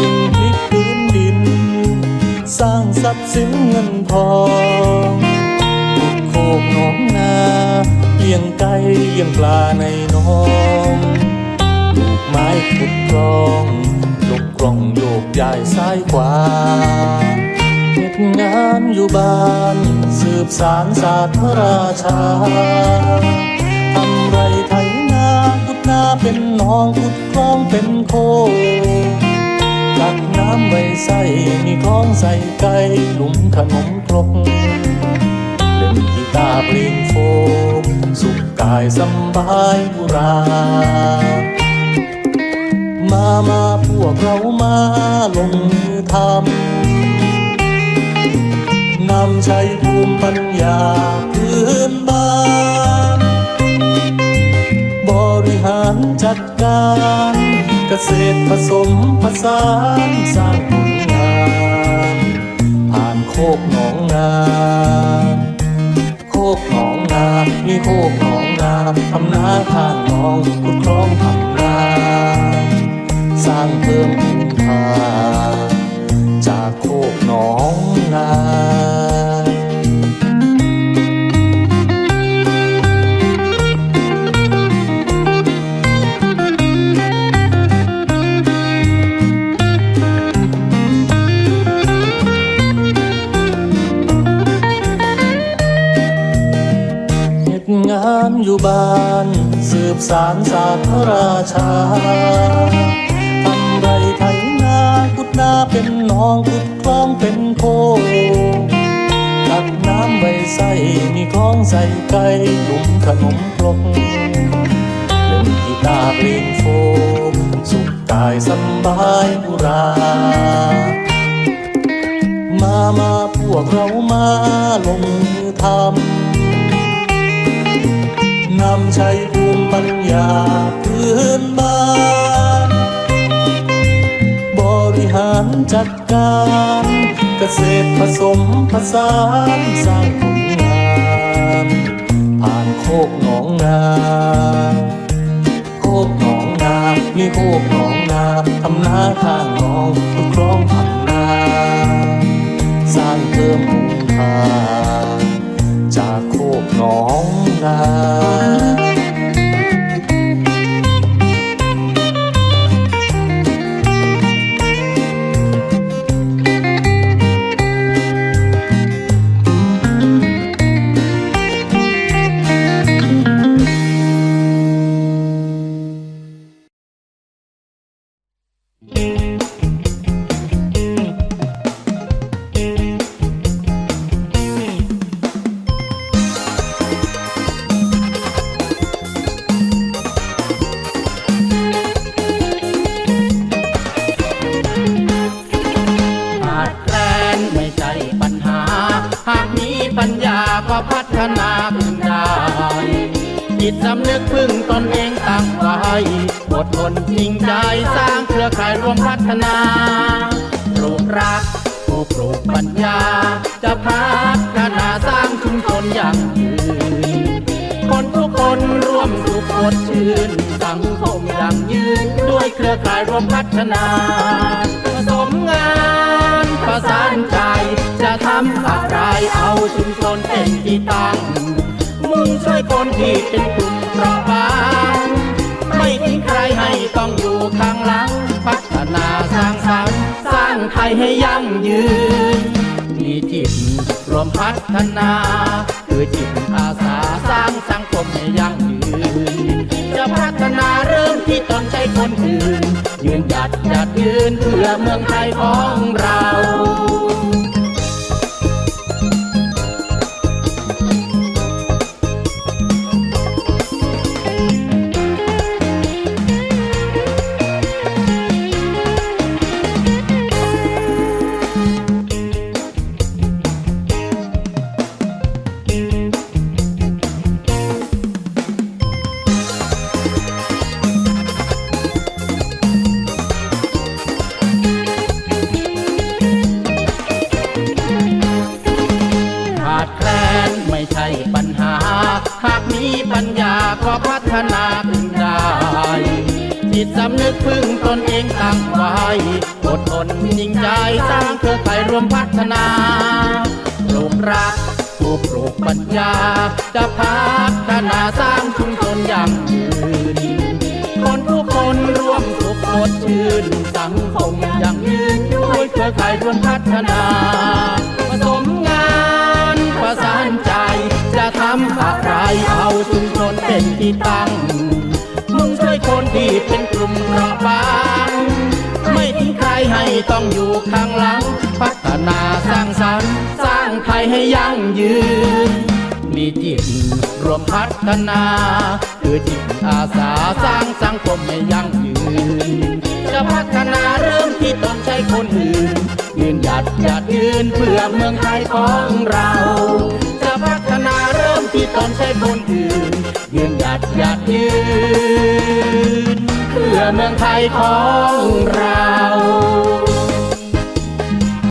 กินจึงพลิกพื้นดิน สร้างทรัพย์สินเงินทองโคกหนองนาเลี้ยงไก่เลี้ยงปลาในน้องปลูกไม้ขุดคลองยกกล่องโยกย้ายซ้ายขวาเฮ็ดงานอยู่บ้าน สืบสารศาสตร์พระราชาทำไรไถนาขุดนาเป็นหนองขุดคลองเป็นโค งตักน้ำไว้ใส่มีคลองใส่ไก่หลุมขนมครกเล่นกีตาร์เพลงโฟกสุขกายสำบายบุรา มามาพวกเรามาลงมือทำนำใช้ภูมิปัญญาพื้นบ้าน บริหารจัดการ เกษตรผสมผสานสร้างผลงานผ่านโคกหนองนา โคกหนองนามีโคกหนองนาทำนาข้างหนองขุดคลองทำนา สร้างเพิ่มานอยู่บ้าน สืบสารศาสตร์พระราชาทำไรไถนาขุดนาเป็นหนองขุดคลองเป็นโคตักน้ำไว้ใส่มีคลองใส่ไก่หลุมขนมครกเล่นกีตาร์เพลงโฟกสุขกายสบายบุรา มา มาพวกเรามาลงมือทำ นำใช้ภูมิปัญญาพื้นบ้าน บริหารจัดการเกษตรผสมผสานสร้างผลงาน ผ่านโคกหนองนา โคกหนองนา มีโคกหนองนาทำนาข้างหนองทุกคลองทำนา สร้างเพิ่มมูลค่าจากโคกหนองนา จิตสำนึกพึ่งตนเองตั้งไว้อดทนจริงใจสร้างเครือข่ายรวมพัฒนาปลูกรักผู้ปลูกปัญญา จะพัฒนาสร้างชุมชนอย่างยืนคนทุกคนร่วมสุขสดชื่นสังคมยั่งยืนด้วยเครือข่ายรวมพัฒนาผสมงานประสานใจจะทำอะไรเอาชุมชนเป็นที่ตั้ง วยคนที่เป็นกลุ่มเปราะบางไม่ทิ้งใครให้ต้องอยู่ข้างหลัง พัฒนาสร้างสรรค์สร้างไทยให้ยั่งยืน มีจิตรวมพัฒนา คือจิตอาสาสร้างสังคมให้ยั่งยืน จะพัฒนาเริ่มที่ตนใช้คนอื่น ยืนหยัดหยัดยืนเพื่อเมืองไทยของเรา ดแคลนไม่ใช่ปัญหา หากมีปัญญาก็พัฒนาขึ้นได้ จิตสำนึกพึ่งตนเองตั้งไว้อดทนจริงใจสร้างเครือข่ายรวมพัฒนาปลูกรักผู้ปลูกปัญญา จะพัฒนาสร้างชุมชนอย่างยืนคนทุกคนร่วมสุขสดชื่นสังคมอย่างยืนด้วยเครือข่ายรวมพัฒนาผสมงา ประสานใจ จะทำอะไรเอาชุมชนเป็นที่ตั้ง มุ่งช่วยคนที่เป็นกลุ่มเปราะบาง ไม่ทิ้งใครให้ต้องอยู่ข้างหลัง พัฒนาสร้างสรรค์ สร้างไทยให้ยั่งยืน มีจิตรวมพัฒนา คือจิตอาสาสร้างสังคมให้ยั่งยืน จะพัฒนาเริ่มที่ตนใช้คนอื่น ยืนหยัดหยัดยืนเพื่อเมืองไทยของเรา จะพัฒนาเริ่มที่ตนใช้คนอื่น ยืนหยัดหยัดยืน เพื่อเมืองไทยของเรา